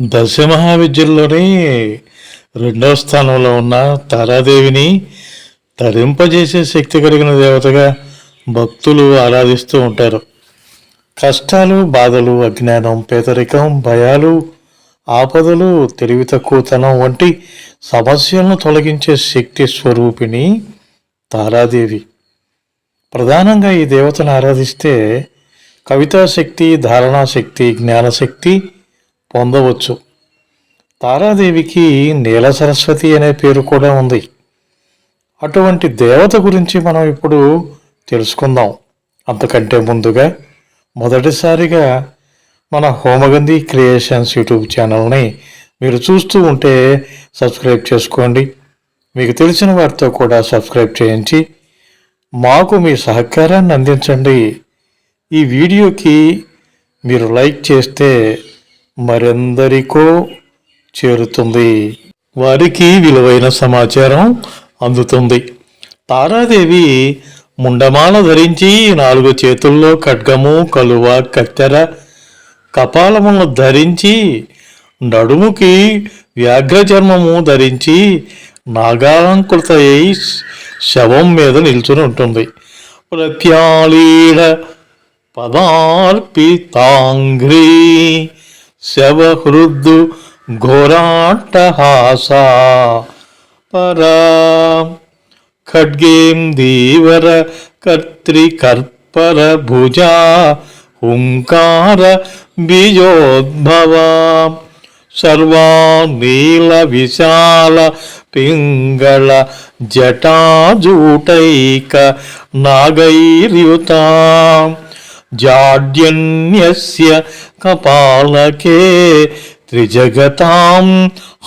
దశమహావిద్యల్లోని రెండవ స్థానంలో ఉన్న తారాదేవిని తరింపజేసే శక్తి కలిగిన దేవతగా భక్తులు ఆరాధిస్తూ ఉంటారు. కష్టాలు బాధలు అజ్ఞానం పేదరికం భయాలు ఆపదలు తెలివి తక్కువతనం వంటి సమస్యలను తొలగించే శక్తి స్వరూపిణి తారాదేవి. ప్రధానంగా ఈ దేవతను ఆరాధిస్తే కవితా శక్తి ధారణా శక్తి జ్ఞానశక్తి పొందవచ్చు. తారాదేవికి నీల సరస్వతి అనే పేరు కూడా ఉంది. అటువంటి దేవత గురించి మనం ఇప్పుడు తెలుసుకుందాం. అంతకంటే ముందుగా మొదటిసారిగా మన హోమగంధి క్రియేషన్స్ యూట్యూబ్ ఛానల్ని మీరు చూస్తూ ఉంటే సబ్స్క్రైబ్ చేసుకోండి. మీకు తెలిసిన వారితో కూడా సబ్స్క్రైబ్ చేయించి మాకు మీ సహకారాన్ని అందించండి. ఈ వీడియోకి మీరు లైక్ చేస్తే మరెందరికో చేరుతుంది. వారికి విలువైన సమాచారం అందుతుంది. తారాదేవి ముండమాల ధరించి నాలుగు చేతుల్లో ఖడ్గము కలువ కత్తెర కపాలమును ధరించి నడుముకి వ్యాఘ్రచర్మము ధరించి నాగాలంకృత అయి శవం మీద నిల్చుని ఉంటుంది. ప్రత్యాళీడ పదార్పితాంఘ్రీ శవహృద్దు ఘోరాట్టహాస పరా ఖడ్గేం దీవర కర్త్రికర్పర భుజా హుంకార బీజోద్భవా సర్వానీల విశాల పింగళ జటాజూటైక నాగైర్యుతా. జాడ్యన్యస్య కపాలకే త్రిజగతాం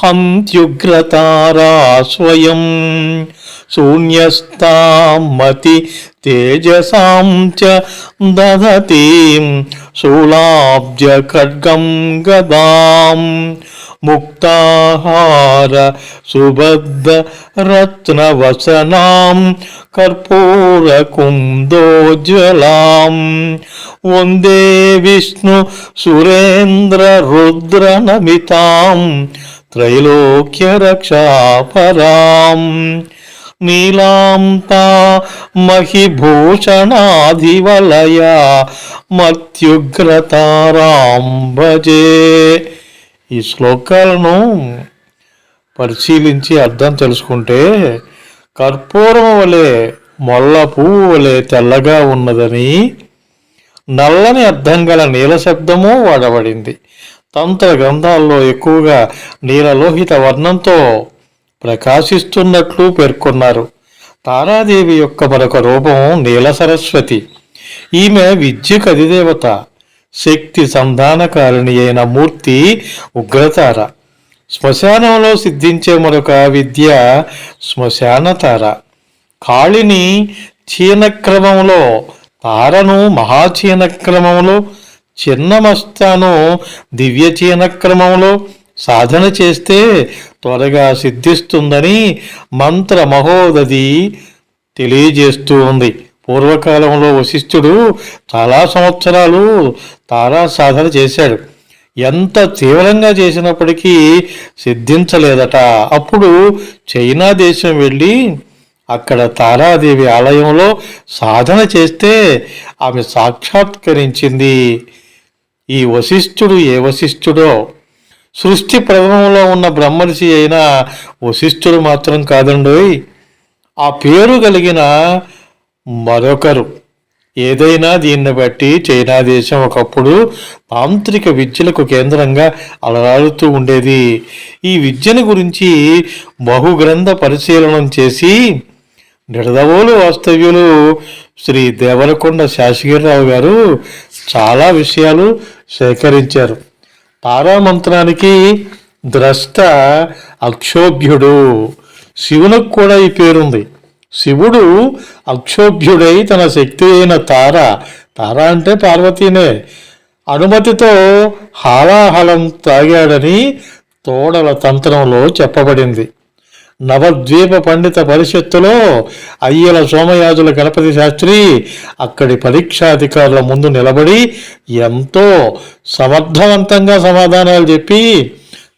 హంత్యుగ్రతారా స్వయం శూన్యస్తామతి తేజసాం చ దదతీం శూలాబ్జ ఖడ్గం గదాం ముక్తాహార సుభద్ర రత్నవసనాం కర్పూర కుందోజ్వలాం వందే విష్ణు సురేంద్ర రుద్ర నమితాం త్రైలోక్య రక్షాపరాం నీలాంతా మహిభూషణాధివలయ మత్యుగ్రతారాం భజే ఈ శ్లోకాలను పరిశీలించి అర్థం తెలుసుకుంటే కర్పూరం వలె మొల్ల పువ్వు వలె తెల్లగా ఉన్నదని నల్లని అర్థం గల నీల శబ్దము వాడబడింది. తంత్ర గ్రంథాల్లో ఎక్కువగా నీలలోహిత వర్ణంతో ప్రకాశిస్తున్నట్లు పేర్కొన్నారు. తారాదేవి యొక్క మరొక రూపం నీల సరస్వతి. ఈమె విద్యకు అధిదేవత. శక్తి సంధానకారిణి అయిన మూర్తి ఉగ్రతార. శ్మశానంలో సిద్ధించే మరొక విద్య శ్మశానతార. కాళిని చీనక్రమంలో తారను మహాచీనక్రమంలో చిన్నమస్తాను దివ్య చీనక్రమంలో సాధన చేస్తే త్వరగా సిద్ధిస్తుందని మంత్ర మహోదది తెలియజేస్తూ ఉంది. పూర్వకాలంలో వశిష్ఠుడు చాలా సంవత్సరాలు తారా సాధన చేశాడు. ఎంత తీవ్రంగా చేసినప్పటికీ సిద్ధించలేదట. అప్పుడు చైనా దేశం వెళ్ళి అక్కడ తారాదేవి ఆలయంలో సాధన చేస్తే ఆమె సాక్షాత్కరించింది. ఈ వశిష్ఠుడు ఏ వశిష్ఠుడో? సృష్టి ప్రథమంలో ఉన్న బ్రహ్మర్షి అయిన వశిష్ఠుడు మాత్రం కాదండోయ్. ఆ పేరు కలిగిన మరొకరు. ఏదైనా దీన్ని బట్టి చైనా దేశం ఒకప్పుడు తాంత్రిక విద్యలకు కేంద్రంగా అలరాడుతూ ఉండేది. ఈ విద్యను గురించి బహుగ్రంథ పరిశీలనం చేసి నిడదవోలు వాస్తవ్యులు శ్రీ దేవరకొండ శాసగిరిరావు గారు చాలా విషయాలు సేకరించారు. తారామంత్రానికి ద్రష్ట అక్షోభ్యుడు. శివునికి కూడా ఈ పేరుంది. శివుడు అక్షోభ్యుడై తన శక్తి అయిన తార. తార అంటే పార్వతీనే. అనుమతితో హాలాహలం తాగాడని తోడల తంత్రంలో చెప్పబడింది. నవద్వీప పండిత పరిషత్తులో అయ్యల సోమయాజుల గణపతి శాస్త్రి అక్కడి పరీక్షాధికారుల ముందు నిలబడి ఎంతో సమర్థవంతంగా సమాధానాలు చెప్పి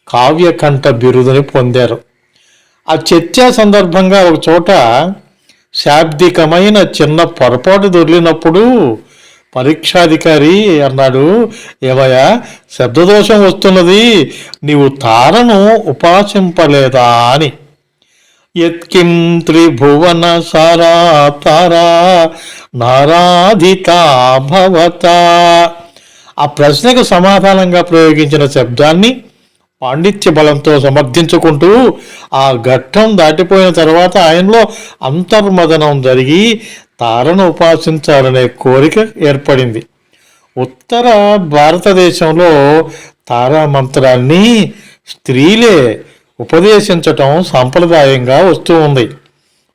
కావ్యకంఠ బిరుదుని పొందారు. ఆ చర్చా సందర్భంగా ఒక చోట శాబ్దికమైన చిన్న పొరపాటు దొరికినప్పుడు పరీక్షాధికారి అన్నాడు ఏవయ్యా శబ్దదోషం వస్తున్నది నీవు తారను ఉపాసింపలేదా? అని. యత్కిం త్రిభువన సారా తారా నారాధిత భవత. ఆ ప్రశ్నకు సమాధానంగా ప్రయోగించిన శబ్దాన్ని పాండిత్య బలంతో సమర్థించుకుంటూ ఆ ఘట్టం దాటిపోయిన తర్వాత ఆయనలో అంతర్మదనం జరిగి తారను ఉపాసించాలనే కోరిక ఏర్పడింది. ఉత్తర భారతదేశంలో తారా మంత్రాన్ని స్త్రీలే ఉపదేశించటం సాంప్రదాయంగా వస్తూ ఉంది.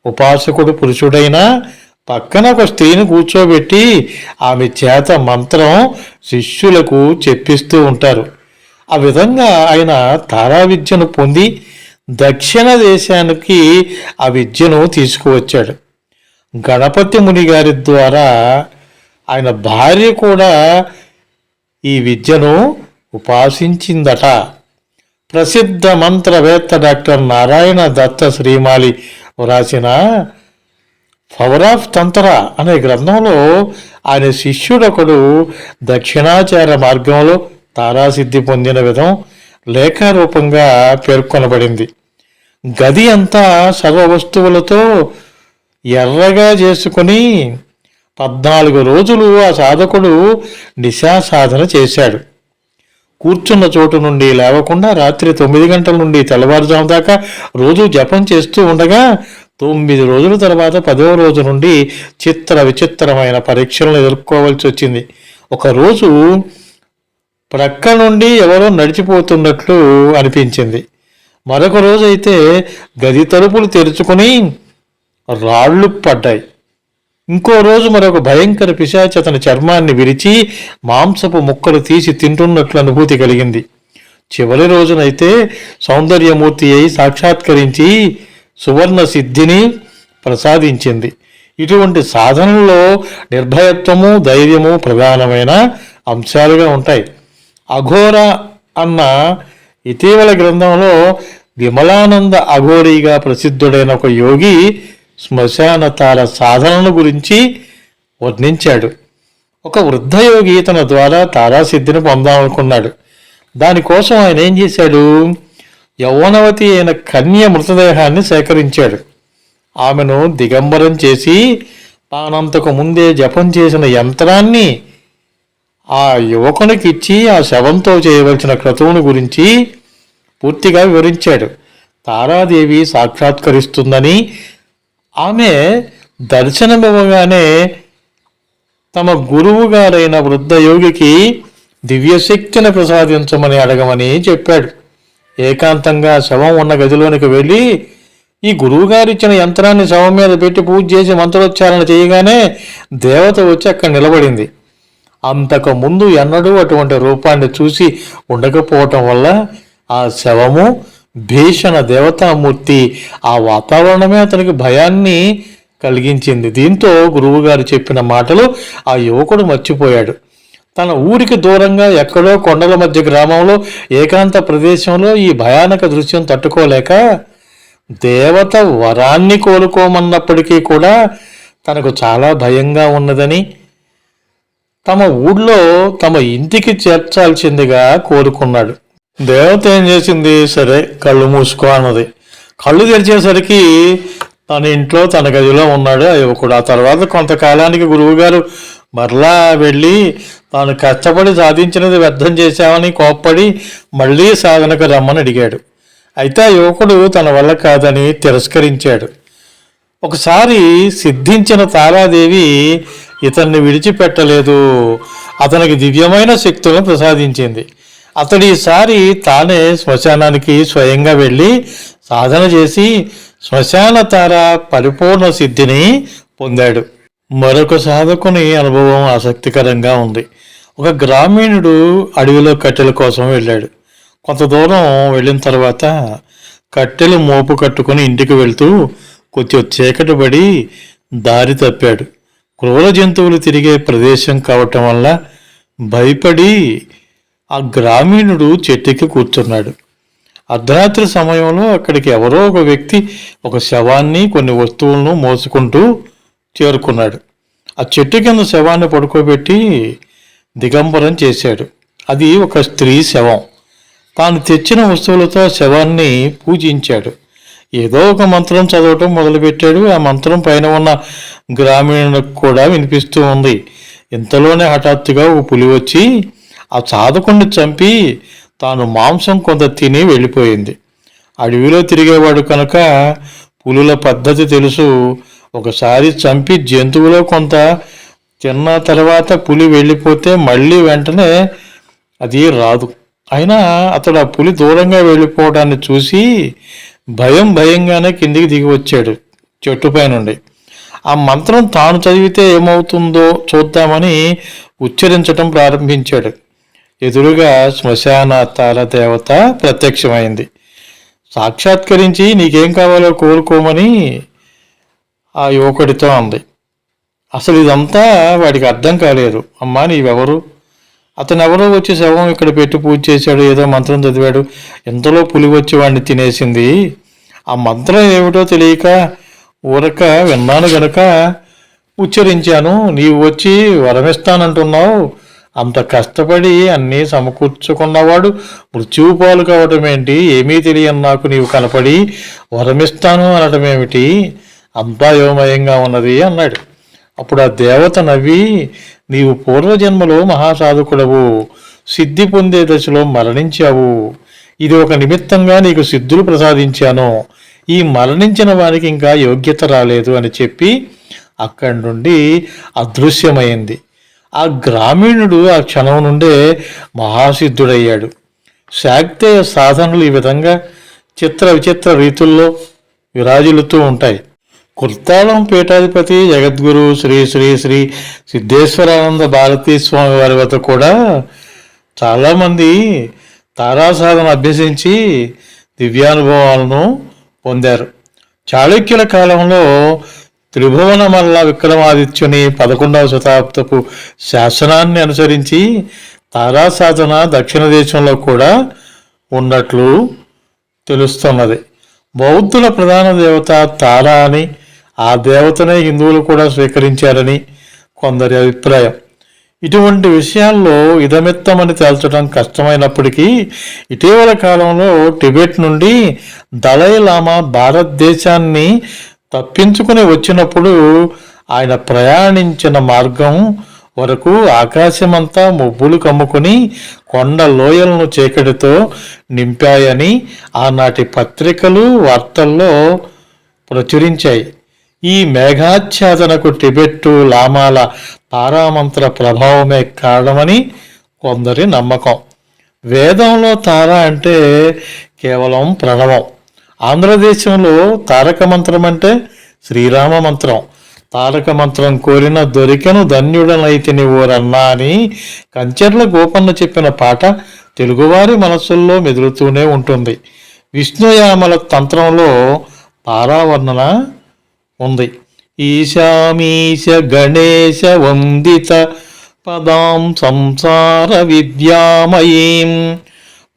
ఉపాసకుడు పురుషుడైనా పక్కన ఒక స్త్రీని కూర్చోబెట్టి ఆమె చేత మంత్రం శిష్యులకు చెప్పిస్తూ ఉంటారు. ఆ విధంగా ఆయన తారా విద్యను పొంది దక్షిణ దేశానికి ఆ విద్యను తీసుకువచ్చాడు. గణపతి ముని గారి ద్వారా ఆయన భార్య కూడా ఈ విద్యను ఉపాసించిందట. ప్రసిద్ధ మంత్రవేత్త డాక్టర్ నారాయణ దత్త శ్రీమాలి వ్రాసిన పవర్ ఆఫ్ తంత్ర అనే గ్రంథంలో ఆయన శిష్యుడొకడు దక్షిణాచార మార్గంలో తారాసిద్ధి పొందిన విధం లేఖారూపంగా పేర్కొనబడింది. గది అంతా సర్వ వస్తువులతో ఎర్రగా చేసుకుని పద్నాలుగు రోజులు ఆ సాధకుడు నిశా సాధన చేశాడు. కూర్చున్న చోటు నుండి లేవకుండా రాత్రి తొమ్మిది గంటల నుండి తెల్లవారుజాము దాకా రోజు జపం చేస్తూ ఉండగా తొమ్మిది రోజుల తర్వాత పదవ రోజు నుండి చిత్ర విచిత్రమైన పరీక్షలను ఎదుర్కోవాల్సి వచ్చింది. ఒకరోజు ప్రక్క నుండి ఎవరో నడిచిపోతున్నట్లు అనిపించింది. మరొక రోజైతే గది తలుపులు తెరుచుకొని రాళ్ళు పడ్డాయి. ఇంకో రోజు మరొక భయంకర పిశాచి అతని చర్మాన్ని విరిచి మాంసపు ముక్కలు తీసి తింటున్నట్లు అనుభూతి కలిగింది. చివరి రోజునైతే సౌందర్యమూర్తి అయి సాక్షాత్కరించి సువర్ణ సిద్ధిని ప్రసాదించింది. ఇటువంటి సాధనలో నిర్భయత్వము ధైర్యము ప్రధానమైన అంశాలుగా ఉంటాయి. అఘోర అన్న ఇటీవల గ్రంథంలో విమలానంద అఘోరీగా ప్రసిద్ధుడైన ఒక యోగి శ్మశాన తార సాధనను గురించి వర్ణించాడు. ఒక వృద్ధయోగి తన ద్వారా తారాసిద్ధిని పొందాలనుకున్నాడు. దానికోసం ఆయన ఏం చేశాడు? యౌవనవతి అయిన కన్య మృతదేహాన్ని సేకరించాడు. ఆమెను దిగంబరం చేసి తానంతకు ముందే జపం చేసిన యంత్రాన్ని ఆ యువకునికి ఇచ్చి ఆ శవంతో చేయవలసిన క్రతువును గురించి పూర్తిగా వివరించాడు. తారాదేవి సాక్షాత్కరిస్తుందని ఆమె దర్శనమివ్వగానే తమ గురువు గారైన వృద్ధ యోగికి దివ్యశక్తిని ప్రసాదించమని అడగమని చెప్పాడు. ఏకాంతంగా శవం ఉన్న గదిలోనికి వెళ్ళి ఈ గురువుగారిచ్చిన యంత్రాన్ని శవం మీద పెట్టి పూజ చేసి మంత్రోచ్చారణ చేయగానే దేవత వచ్చి అక్కడ నిలబడింది. అంతకు ముందు ఎన్నడూ అటువంటి రూపాన్ని చూసి ఉండకపోవటం వల్ల ఆ శవము భీషణ దేవతామూర్తి ఆ వాతావరణమే అతనికి భయాన్ని కలిగించింది. దీంతో గురువుగారు చెప్పిన మాటలు ఆ యువకుడు మర్చిపోయాడు. తన ఊరికి దూరంగా ఎక్కడో కొండల మధ్య గ్రామంలో ఏకాంత ప్రదేశంలో ఈ భయానక దృశ్యం తట్టుకోలేక దేవత వరాన్ని కోలుకోమన్నప్పటికీ కూడా తనకు చాలా భయంగా ఉన్నదని తమ ఊళ్ళో తమ ఇంటికి చేర్చాల్సిందిగా కోరుకున్నాడు. దేవత ఏం చేసింది? సరే కళ్ళు మూసుకో అన్నది. కళ్ళు తెరిచేసరికి తన ఇంట్లో తన గదిలో ఉన్నాడు ఆ యువకుడు. ఆ తర్వాత కొంతకాలానికి గురువుగారు మరలా వెళ్ళి తాను కష్టపడి సాధించినది వ్యర్థం చేశామని కోప్పడి మళ్ళీ సాధనకు రమ్మని అడిగాడు. అయితే ఆ యువకుడు తన వల్ల కాదని తిరస్కరించాడు. ఒకసారి సిద్ధించిన తారాదేవి ఇతన్ని విడిచిపెట్టలేదు. అతనికి దివ్యమైన శక్తులను ప్రసాదించింది. అతడు ఈసారి తానే శ్మశానానికి స్వయంగా వెళ్ళి సాధన చేసి శ్మశాన తార పరిపూర్ణ సిద్ధిని పొందాడు. మరొక సాధకుని అనుభవం ఆసక్తికరంగా ఉంది. ఒక గ్రామీణుడు అడవిలో కట్టెల కోసం వెళ్ళాడు. కొంత దూరం వెళ్ళిన తర్వాత కట్టెలు మోపు కట్టుకుని ఇంటికి వెళ్తూ కొంచెం చీకటి పడి దారి తప్పాడు. క్రూర జంతువులు తిరిగే ప్రదేశం కావటం వల్ల భయపడి ఆ గ్రామీణుడు చెట్టుకి కూర్చున్నాడు. అర్ధరాత్రి సమయంలో అక్కడికి ఎవరో ఒక వ్యక్తి ఒక శవాన్ని కొన్ని వస్తువులను మోసుకుంటూ చేరుకున్నాడు. ఆ చెట్టు కింద శవాన్ని పడుకోబెట్టి దిగంబరం చేశాడు. అది ఒక స్త్రీ శవం. తాను తెచ్చిన వస్తువులతో శవాన్ని పూజించాడు. ఏదో ఒక మంత్రం చదవటం మొదలుపెట్టాడు. ఆ మంత్రం పైన ఉన్న గ్రామీణులకు కూడా వినిపిస్తూ ఉంది. ఇంతలోనే హఠాత్తుగా ఓ పులి వచ్చి ఆ సాధకుణ్ణి చంపి తాను మాంసం కొంత తిని వెళ్ళిపోయింది. అడవిలో తిరిగేవాడు కనుక పులుల పద్ధతి తెలుసు. ఒకసారి చంపి జంతువులో కొంత తిన్న తర్వాత పులి వెళ్ళిపోతే మళ్ళీ వెంటనే అది రాదు. అయినా అతడు ఆ పులి దూరంగా వెళ్ళిపోవడాన్ని చూసి భయం భయంగానే కిందికి దిగి వచ్చాడు చెట్టుపై నుండి. ఆ మంత్రం తాను చదివితే ఏమవుతుందో చూద్దామని ఉచ్చరించటం ప్రారంభించాడు. ఎదురుగా శ్మశాన తార దేవత ప్రత్యక్షమైంది. సాక్షాత్కరించి నీకేం కావాలో కోరుకోమని ఆ యువకుడితో అంది. అసలు ఇదంతా వాడికి అర్థం కాలేదు. అమ్మా నీవెవరు? అతను ఎవరో వచ్చి శవం ఇక్కడ పెట్టి పూజ చేశాడు ఏదో మంత్రం చదివాడు. ఎంతలో పులి వచ్చి వాడిని తినేసింది? ఆ మంత్రం ఏమిటో తెలియక ఊరక విన్నాను గనక ఉచ్చరించాను. నీవు వచ్చి వరమిస్తానంటున్నావు. అంత కష్టపడి అన్నీ సమకూర్చుకున్నవాడు మృత్యువు పాలు కావటం ఏంటి? ఏమీ తెలియని నాకు నీవు కనపడి వరమిస్తాను అనటం ఏమిటి? అంతా యోమయంగా ఉన్నది అన్నాడు. అప్పుడు ఆ దేవత నవ్వి నీవు పూర్వజన్మలో మహాసాధకుడవు సిద్ధి పొందే దశలో మరణించావు. ఇది ఒక నిమిత్తంగా నీకు సిద్ధులు ప్రసాదించాను. ఈ మరణించిన వారికి ఇంకా యోగ్యత రాలేదు అని చెప్పి అక్కడి నుండి అదృశ్యమైంది. ఆ గ్రామీణుడు ఆ క్షణం నుండే మహాసిద్ధుడయ్యాడు. శాక్తేయ సాధనలు ఈ విధంగా చిత్ర విచిత్ర రీతుల్లో విరాజిల్లుతూ ఉంటాయి. కుర్తాళం పీఠాధిపతి జగద్గురు శ్రీ శ్రీ శ్రీ సిద్ధేశ్వరానంద భారతీ స్వామి వారి వద్ద కూడా చాలామంది తారాసాధన అభ్యసించి దివ్యానుభవాలను పొందారు. చాళుక్యుల కాలంలో త్రిభువన మల్ల విక్రమాదిత్యుని పదకొండవ శతాబ్దపు శాసనాన్ని అనుసరించి తారాసాధన దక్షిణ దేశంలో కూడా ఉన్నట్లు తెలుస్తున్నది. బౌద్ధుల ప్రధాన దేవత తారా అని ఆ దేవతనే హిందువులు కూడా స్వీకరించారని కొందరి అభిప్రాయం. ఇటువంటి విషయాల్లో ఇదమిత్తమని తేల్చడం కష్టమైనప్పటికీ ఇటీవల కాలంలో టిబెట్ నుండి దళై లామా భారతదేశాన్ని తప్పించుకుని వచ్చినప్పుడు ఆయన ప్రయాణించిన మార్గం వరకు ఆకాశమంతా మబ్బులు కమ్ముకుని కొండ లోయలను చీకటితో నింపాయని ఆనాటి పత్రికలు వార్తల్లో ప్రచురించాయి. ఈ మేఘాచ్ఛాదనకు టిబెట్టు లామాల తారామంత్ర ప్రభావమే కారణమని కొందరి నమ్మకం. వేదంలో తార అంటే కేవలం ప్రణవం. ఆంధ్రదేశంలో తారక మంత్రం అంటే శ్రీరామ మంత్రం. తారక మంత్రం కోరిన దొరికెను ధన్యుడనైతిని ఓరన్నా అని కంచెర్ల గోపన్న చెప్పిన పాట తెలుగువారి మనస్సుల్లో మెదులుతూనే ఉంటుంది. విష్ణుయామల తంత్రంలో తారావర్ణన ఉంది. ఈశామీశ గణేశ వందిత పదాం సంసార విద్యామయీం.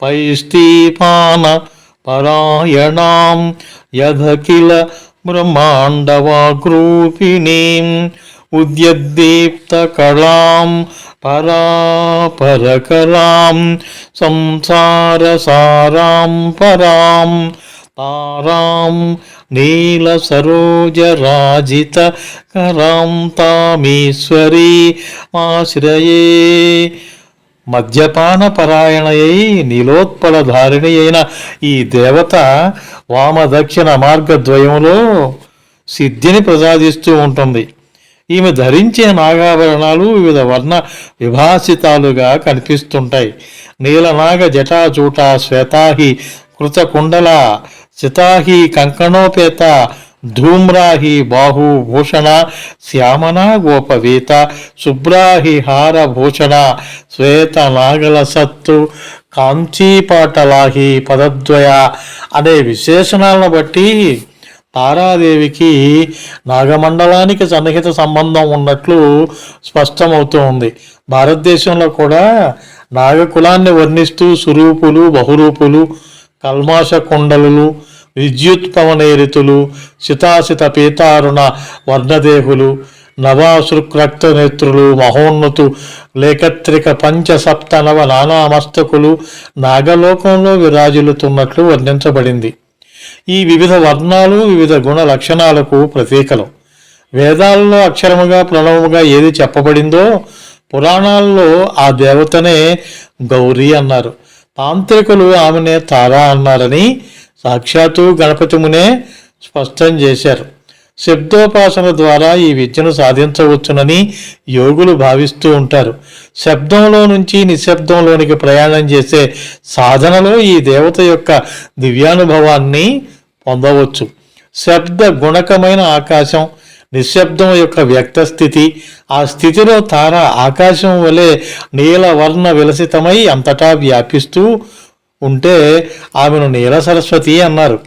పైస్తీపాన పరాయణాం యథకిల బ్రహ్మాండవాగ్రూపిణీం. ఉద్యద్దీప్తకళాం పరాపరకలాం సంసారసారాం పరాం. తారాం నీలసరోజరాజిత కరాం తామీశ్వరీ ఆశ్రయే. మద్యపాన పరాయణయై నీలోత్పల ధారిణి అయిన ఈ దేవత వామ దక్షిణ మార్గద్వయంలో సిద్ధిని ప్రసాదిస్తూ ఉంటుంది. ఈమె ధరించే నాగాభరణాలు వివిధ వర్ణ విభాసితాలుగా కనిపిస్తుంటాయి. నీలనాగ జటాచూట శ్వేతాహి కృతకుండల సితాహి కంకణోపేత ధూమ్రాహి బాహుభూషణ శ్యామన గోపవీత శుభ్రాహి హారభూషణ శ్వేత నాగల సత్తు కాంచీపాటలాహి పదద్వయ అనే విశేషణాలను బట్టి తారాదేవికి నాగమండలానికి సన్నిహిత సంబంధం ఉన్నట్లు స్పష్టమవుతూ ఉంది భారతదేశంలో కూడా నాగకులాన్ని వర్ణిస్తూ సురూపులు బహురూపులు కల్మాష కుండలులు విద్యుత్పవనేరితులు సితాసిత శితాశిత పీతారుణ వర్ణదేహులు నవాశృక్రక్త నేత్రులు మహోన్నతు లేఖత్రిక పంచ సప్త నవ నానామస్తకులు నాగలోకంలో విరాజిల్లుతున్నట్లు వర్ణించబడింది. ఈ వివిధ వర్ణాలు వివిధ గుణ లక్షణాలకు ప్రతీకలు. వేదాల్లో అక్షరముగా ప్రణవముగా ఏది చెప్పబడిందో పురాణాల్లో ఆ దేవతనే గౌరీ అన్నారు. తాంత్రికులు ఆమెనే తారా అన్నారని సాక్షాత్తు గణపతిమునే స్పష్టం చేశారు. శబ్దోపాసన ద్వారా ఈ విద్యను సాధించవచ్చునని యోగులు భావిస్తూ ఉంటారు. శబ్దంలో నుంచి నిశ్శబ్దంలోనికి ప్రయాణం చేసే సాధనలో ఈ దేవత యొక్క దివ్యానుభవాన్ని పొందవచ్చు. శబ్ద గుణకమైన ఆకాశం నిశ్శబ్దం యొక్క వ్యక్త స్థితి ఆ స్థితిలో తార ఆకాశం వలె నీలవర్ణ విలసితమై అంతటా వ్యాపిస్తూ ఉంటే ఆమెను నీల సరస్వతి అన్నారు.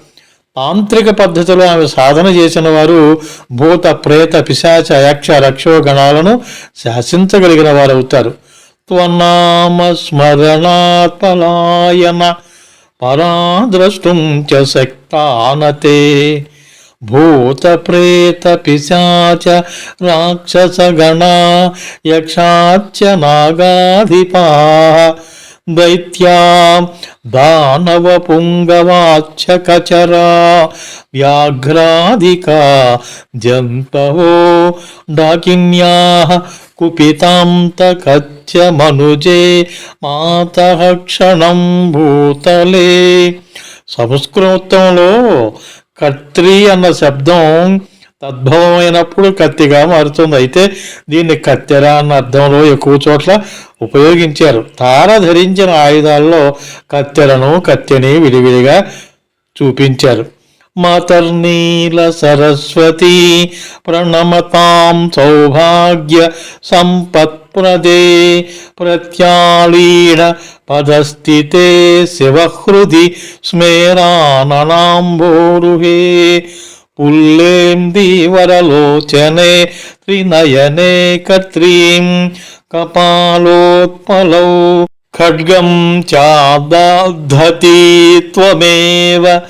తాంత్రిక పద్ధతిలో ఆమె సాధన చేసిన వారు భూత ప్రేత పిశాచ యక్ష రక్షో గణాలను శాసించగలిగిన వారు అవుతారు. త్వనామ స్మరణాత్మలాయన పరాద్రష్టుం చ శక్తానతే. భూత ప్రేత పిశాచ రాక్షస గణ యక్షాచ నాగాధిపా. దైత్యా దానవ పుంగవాచ్చ కచరా వ్యాఘ్రాదికా జంతవో డాకిన్యా కుపితాంత కచ్చ మనుజే మాత క్షణం భూతలే. సంస్కృతంలో కత్రి అన్న శబ్దం తద్భవమైనప్పుడు కత్తిగా మారుతుంది. అయితే దీన్ని కత్తెర అన్న అర్థంలో ఎక్కువ చోట్ల ఉపయోగించారు. తార ధరించిన ఆయుధాల్లో కత్తెరను కత్తిని విడివిడిగా చూపించారు. మాతర్నీల సరస్వతి ప్రణమతాం సౌభాగ్య సంపత్ప్రదే ప్రత్యాళీణ పదస్థితే శివహృది స్మేరాననాంబోరుహే పుల్లేందీవరలోచనే త్రినయనే కత్రీం కపాలోత్పలౌ ఖడ్గం చాదధతి త్వమేవ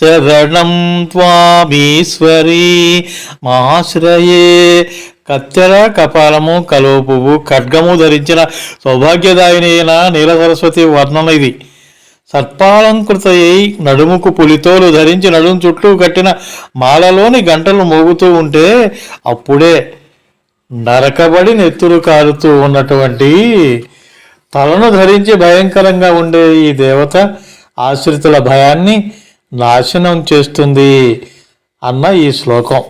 శరణం త్వామీశ్వరీ మాశ్రయే. కత్తెర కపాలము కలువు పువ్వు ఖడ్గము ధరించిన సౌభాగ్యదాయినైన నీల సరస్వతి వర్ణన ఇది. సర్పాలంకృతయ్యి నడుముకు పులితోలు ధరించి నడుము చుట్టూ కట్టిన మాలలోని గంటలు మోగుతూ ఉంటే అప్పుడే నరకబడి నెత్తురు కారుతూ ఉన్నటువంటి తలను ధరించి భయంకరంగా ఉండే ఈ దేవత ఆశ్రితుల భయాన్ని నాశనం చేస్తుంది అన్న ఈ శ్లోకం.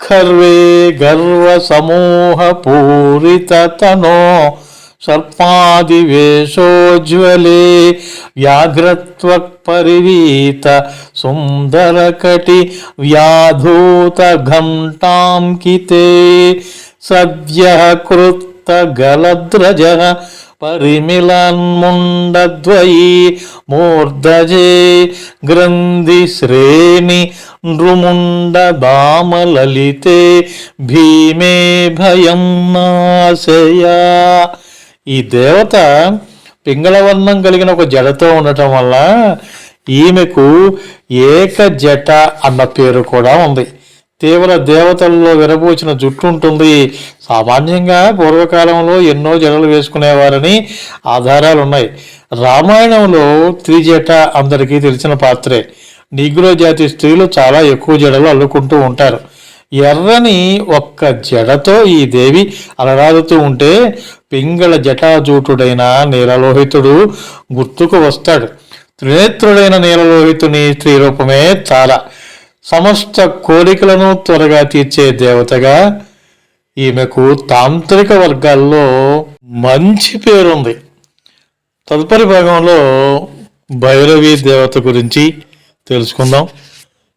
ఖర్వే గర్వ సమూహ పూరిత తనో सर्पादिवेशोज्ज्वले व्याघ्रत्वक्परिवीत सुन्दरकटि व्याधूतघण्टाङ्किते सद्यः कृत्तगलद्रजः परिमिलन्मुण्डद्वयी मूर्धजे ग्रन्थिश्रेणि नृमुण्डदामललिते भीमे भयं नाशया। ఈ దేవత పింగళవర్ణం కలిగిన ఒక జడతో ఉండటం వల్ల ఈమెకు ఏక జట అన్న పేరు కూడా ఉంది. తీవ్ర దేవతల్లో విరబూచిన జుట్టు ఉంటుంది. సామాన్యంగా పూర్వకాలంలో ఎన్నో జడలు వేసుకునేవారని ఆధారాలు ఉన్నాయి రామాయణంలో త్రిజట అందరికీ తెలిసిన పాత్రే. నిగ్రో జాతి స్త్రీలు చాలా ఎక్కువ జడలు అల్లుకుంటూ ఉంటారు. ఎర్రని ఒక్క జడతో ఈ దేవి అలరాడుతూ ఉంటే పింగళ జటాజూటుడైన నీలలోహితుడు గుర్తుకు వస్తాడు. త్రినేత్రుడైన నీలలోహితుని స్త్రీ రూపమే చాలా సమస్త కోరికలను త్వరగా తీర్చే దేవతగా ఈమెకు తాంత్రిక వర్గాల్లో మంచి పేరుంది. తదుపరి భాగంలో భైరవి దేవత గురించి తెలుసుకుందాం.